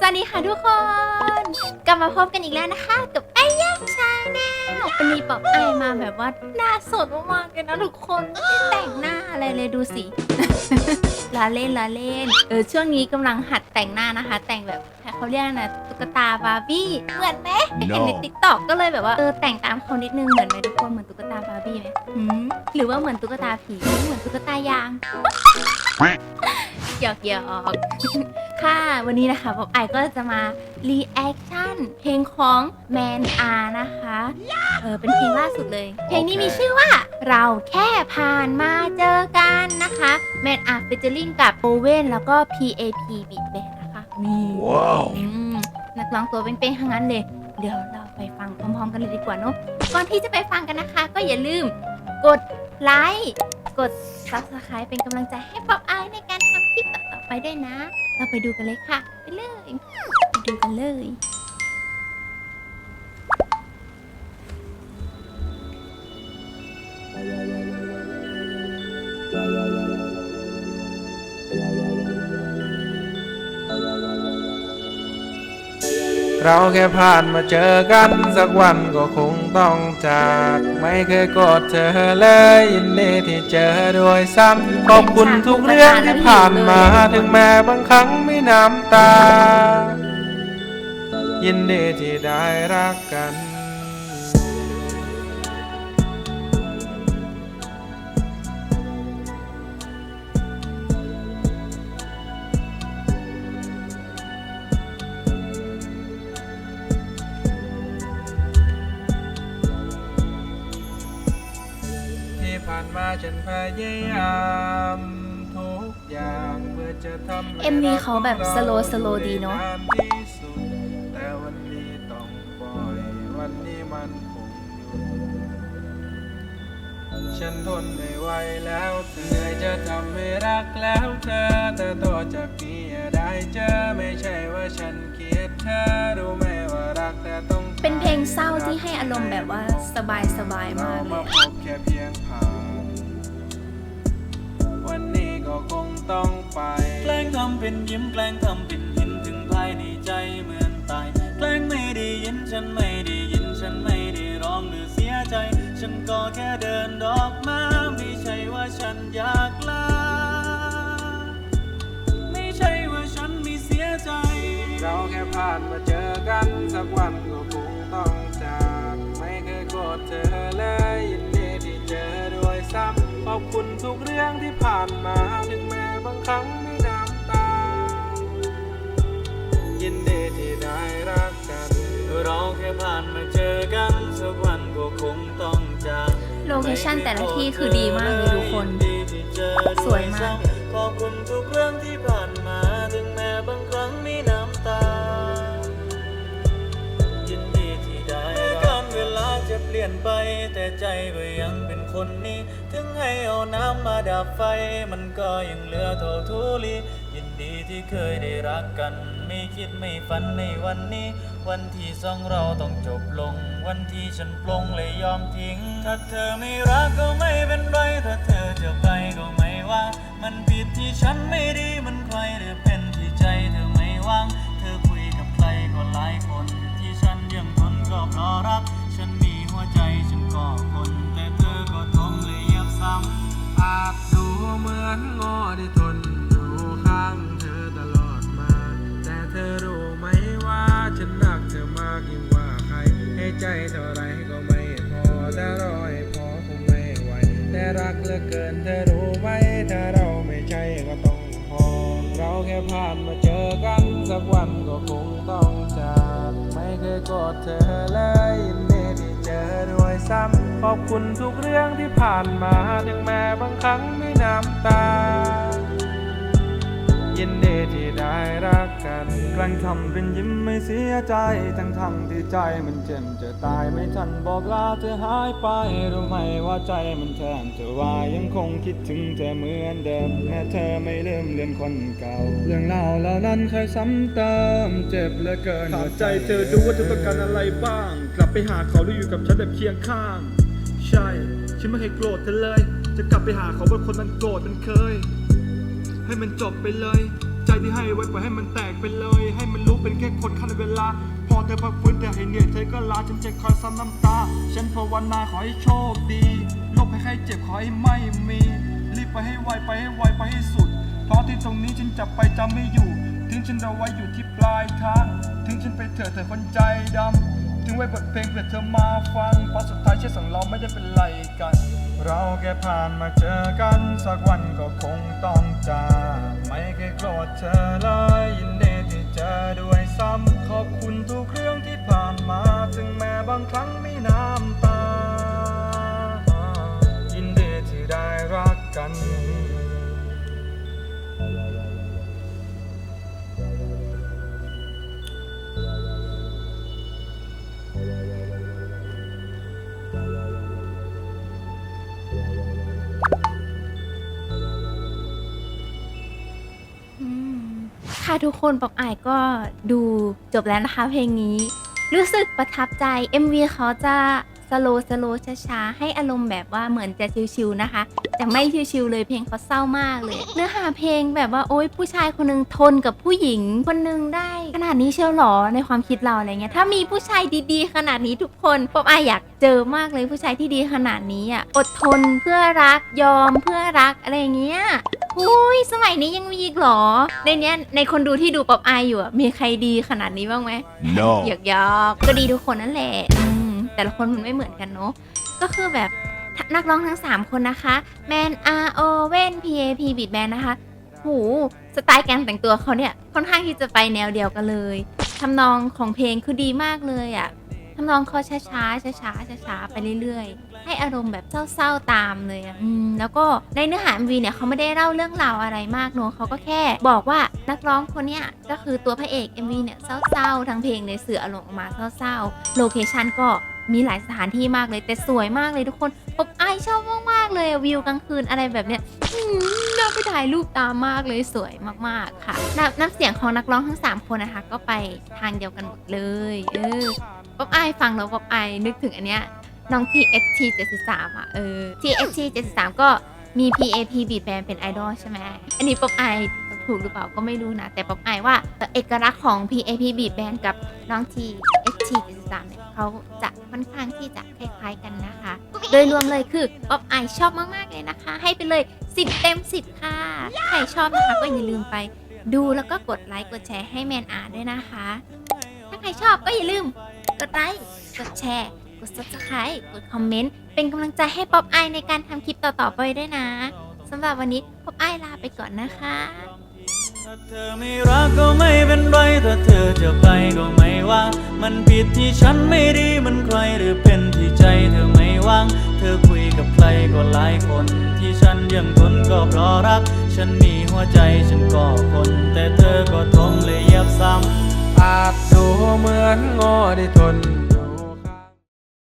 สวัสดีค่ะทุกคน กลับมาพบกันอีกแล้วนะคะ กับไอ้ย่างชาแนลวันนี้ป๊อปไอมาแบบว่าหน้าสดมากๆเลยนะทุกคนไม่ได้แต่งหน้าอะไรเลยดูสิ ลาเล่นลาเล่นเออช่วงนี้กำลังหัดแต่งหน้านะคะ แต่งแบบเขาเรียกอะไรนะตุ๊กตาบาร์บี้เหมือนไหมเห็นในติ๊กต็อกก็เลยแบบว่าเออแต่งตามเขานิดนึงเหมือนไหมทุกคนเหมือนตุ๊กตาบาร์บี้ไหมหืมหรือว่าเหมือนตุ๊กตาผีเหมือนตุ๊กตายาง หยอกหยอกค่ะ วันนี้นะคะผมไอก็จะมารีแอคชั่นเพลงของแมนอานะคะ เออเป็นเพลงล่าสุดเลย เพลงนี้มีชื่อว่าเราแค่ผ่านมาเจอกันนะคะแมนอาฟิเจอริงกับโอเว่นแล้วก็ PAP Beat Band นะคะนี่ว้าวอืมนักร้องตัวเป็นๆทั้งนั้นเลย เดี๋ยวเราไปฟังพร้อมๆกันเลยดีกว่าเนอะก่อนที่จะไปฟังกันนะคะ ก็อย่าลืมกด ไลค์ กด subscribe เป็นกำลังใจให้ป๊อปอายในการทำคลิปต่อๆไปด้วยนะ เราไปดูกันเลยค่ะ ไปเลย ไปดูกันเลย เราแค่ผ่านมาเจอกันสักวันก็คงต้องจาก ไม่เคยโกอดเธอเลยยินดีที่เจอด้วยซ้ำขอบคุณทุกเรื่องที่ผ่านมาถึงแม้บางครั้งไม่น้ำตา ยินดีที่ได้รักกัน ผ่านมาฉันพยายามทุกอย่างเพื่อจะทำให้ MV เขาแบบ slow slow ดีเนอะรักของเราที่สุดแต่วันนี้ต้องปล่อยวันนี้มันคงหยุดฉันทนไม่ไหวแล้วเหนื่อยจะทำให้รักแล้วเธอแต่ต่อจากนี้อย่าได้เจอไม่ใช่ว่าฉันเกลียดเธอรู้ไหมว่ารักแต่ต้อง เป็นเพลงเศร้าที่ให้อารมณ์แบบว่าสบายสบายๆมากเลมาย พบแค่เพียงผ่านวันนี้ก็คงต้องไป แกล้งทำเป็นยิ้มแกล้งทำเป็นหินถึงภายในใจเหมือนตาย แกล้งไม่ได้ยินฉันไม่ได้ยินฉันไม่ได้ร้องหรือเสียใจ ฉันก็แค่เดินดอกมาไม่ใช่ว่าฉันอยากลาไม่ใช่ว่าฉันไม่เสียใจ เราแค่ผ่านมาเจอกันสักวันก็ค เคยโกรธเธอเลยยินดีที่เจอด้วยซ้ำขอบคุณทุกเรื่องที่ผ่านมาถึงแม้บางครั้งไม่น้ำตา ยินดีที่ได้รักกัน เราแค่ผ่านมาเจอกันสักวันก็คงต้องจากโลเคชั่นแต่ละที่คือดีมากเลยทุกคน สวยมากเลยขอบคุณทุกเรื่องที่ผ่านมาถึงแม้บางครั้งมีน้ำ ลี่ยนไป แต่ใจก็ยังเป็นคนนี้ ถึงให้เอาน้ำมาดับไฟ มันก็ยังเหลือเท่าทุลียินดีที่เคยได้รักกัน ไม่คิดไม่ฝันในวันนี้ วันที่สองเราต้องจบลง วันที่ฉันปลงเลยยอมทิ้ง ถ้าเธอไม่รักก็ไม่เป็นไร ถ้าเธอจะไปก็ไม่ว่า มันผิดที่ฉันไม่ นงอที่ทนอยู่ข้างเธอตลอดมา แต่เธอรู้ไหมว่าฉันรักเธอมากยิ่งกว่าใคร ให้ใจเท่าไรก็ไม่พอถ้ารอให้พอคงไม่ไหว แต่รักเหลือเกินเธอรู้ไหมถ้าเราไม่ใช่ก็ต้องพอ เราแค่ผ่านมาเจอกันสักวันก็คงต้องจาก ไม่เคยกอดเธอเลยยินดีที่เจอด้วยซ้ำ ขอบคุณทุกเรื่องที่ผ่านมาถึงแม้บางครั้งไม่น้ำตา ยินดีที่ได้รักกันกล้งทำเป็นยิ้มไม่เสียใจ ทั้งทั้งที่ใจมันเจ็บจะตายไม่ทันบอกลาเธอหายไปรู้ไหมว่าใจมันแทบจะวายยังคงคิดถึงเธอเหมือนเดิมแม้เธอไม่ลืมเลือนคนเก่า เรื่องเล่าเหล่านั้นเคยซ้ำเติมเจ็บเหลือเกินถามใจเธอดูว่าเธอต้องการอะไรบ้าง กลับไปหาเขาหรืออยู่กับฉันแบบเคียงข้าง ช่ ฉันไม่เคยโกรธเธอเลย จะกลับไปหาเขาเพราะคนมันโกรธมันเคย ให้มันจบไปเลย ใจที่ให้ไว้ปล่อยให้มันแตกไปเลย ให้มันรู้เป็นแค่คนขั้นเวลา พอเธอพักฟื้นแต่ให้เหนื่อยเธอก็ลาฉันจะคอยซ้ำน้ำตา ฉันภาวนาขอให้โชคดีโรคภัยไข้เจ็บขอให้ไม่มี รีบไปให้ไวไปให้ไวไปให้สุด เพราะที่ตรงนี้ฉันจะไปจำไม่อยู่ ทิ้งฉันเอาไว้อยู่ที่ปลายทาง ทิ้งฉันไปเถอะเธอคนใจดำ ถึงไว้บทเพลงเพื่อเธอมาฟังเพราะสุดท้ายเชื่อสองเราไม่ได้เป็นไรกัน เราแค่ผ่านมาเจอกันสักวันก็คงต้องจากไม่เคยโกรธเธอเลยยินดีที่เจอด้วยซ้ำขอบคุณทุกเรื่องที่ผ่านมา ถึงแม้บางครั้งมีน้ำตา ค่ะทุกคนป๊อปอายก็ดูจบแล้วนะคะเพลงนี้ รู้สึกประทับใจ MV เขาจะ สโลสโลช้าๆ ให้อารมณ์แบบว่าเหมือนจะชิวๆนะคะ แต่ไม่ชิวๆเลยเพลงเขาเศร้ามากเลย เนื้อหาเพลงแบบว่าโอ๊ยผู้ชายคนหนึงทนกับผู้หญิงคนหนึงได้ ขนาดนี้เชียวหรอในความคิดเราอะไรเงี้ยถ้ามีผู้ชายดีๆ ขนาดนี้ทุกคนป๊อปอายอยากเจอมากเลยผู้ชายที่ดีขนาดนี้อะอดทนเพื่อรักยอมเพื่อรักอะไรอย่างเงี้ยอุ้ยสมัยนี้ยังมีอีกเหรอ ในเนี้ยในคนดูที่ดูป๊อปอายอยู่อะมีใครดีขนาดนี้บ้างไหม No. หยอกหยอกก็ดีทุกคนนั่นแหละอืม แต่ละคนมันไม่เหมือนกันเนาะก็คือแบบนักร้องทั้ง 3 คนนะคะแมนอาโอเว่นพีเอพีบีดแมนนะคะ หูสไตล์การแต่งตัวเขาเนี่ยค่อนข้างที่จะไปแนวเดียวกันเลยทำนองของเพลงคือดีมากเลยอะ่ะ นองเขาช้าช้าช้าช้าช้าช้าๆไปเรื่อยๆ ให้อารมณ์แบบเศร้าๆตามเลยอะอืมแล้วก็ในเนื้อหา MV เนี่ยเขาไม่ได้เล่าเรื่องราวอะไรมากเนอะเขาก็แค่บอกว่านักร้องคนเนี้ยก็คือตัวพระเอก MV เนี่ยเศร้าๆทั้งเพลงเลยสื่ออารมณ์ออกมาเศร้าๆโลเคชันก็มีหลายสถานที่มากเลยแต่สวยมากเลยทุกคนผมอายชอบมากๆเลยอะวิวกลางคืนอะไรแบบเนี้ย อืมน่าไปถ่ายรูปตามมากเลยสวยมากๆค่ะน้ำน้ำเสียงของนักร้องทั้งสามคนนะคะ ก็ไปทางเดียวกันหมดเลย เออ ป๊อปไอายฟังแล้วป๊อปไอายนึกถึงอันเนี้ยน้อง TXT 73อะเออ TXT 73 ก็มี PAP Beat Band เป็นไอดอลใช่ไหมอันนี้ป๊อปไอายถูกหรือเปล่าก็ไม่รู้นะ แต่ป๊อปไอายว่าเอกลักษณ์ของ PAP Beat Band กับน้อง TXT 73เนี่ยเขาจะค่อนข้างที่จะคล้ายๆกันนะคะ โดยรวมเลยคือป๊อปไอายชอบมากๆเลยนะคะ ให้ไปเลย 10 เต็ม 10 ค่ะ ใครชอบนะคะก็อย่าลืมไปดูแล้วก็กดไลค์กดแชร์ให้แมนอาร์ด้วยนะคะ ถ้าใครชอบก็อย่าลืม กดไลค์ กดแชร์ กด subscribe กดคอมเมนต์ เป็นกำลังใจให้ป๊อปไอในการทำคลิปต่อๆไปด้วยนะสำหรับวันนี้ป๊อปไอลาไปก่อนนะคะ ถ้าเธอไม่รักก็ไม่เป็นไร ถ้าเธอจะไปก็ไม่ว่า มันผิดที่ฉันไม่ดีมันใครหรือเป็นที่ใจเธอไม่ว่าง เธอคุยกับใครก็หลายคน ที่ฉันยังทนก็เพราะรัก ฉันมีหัวใจฉันก็คน แต่เธอก็ทงเลยเหยับซ้ำาดดูเหมือนงอได้ทน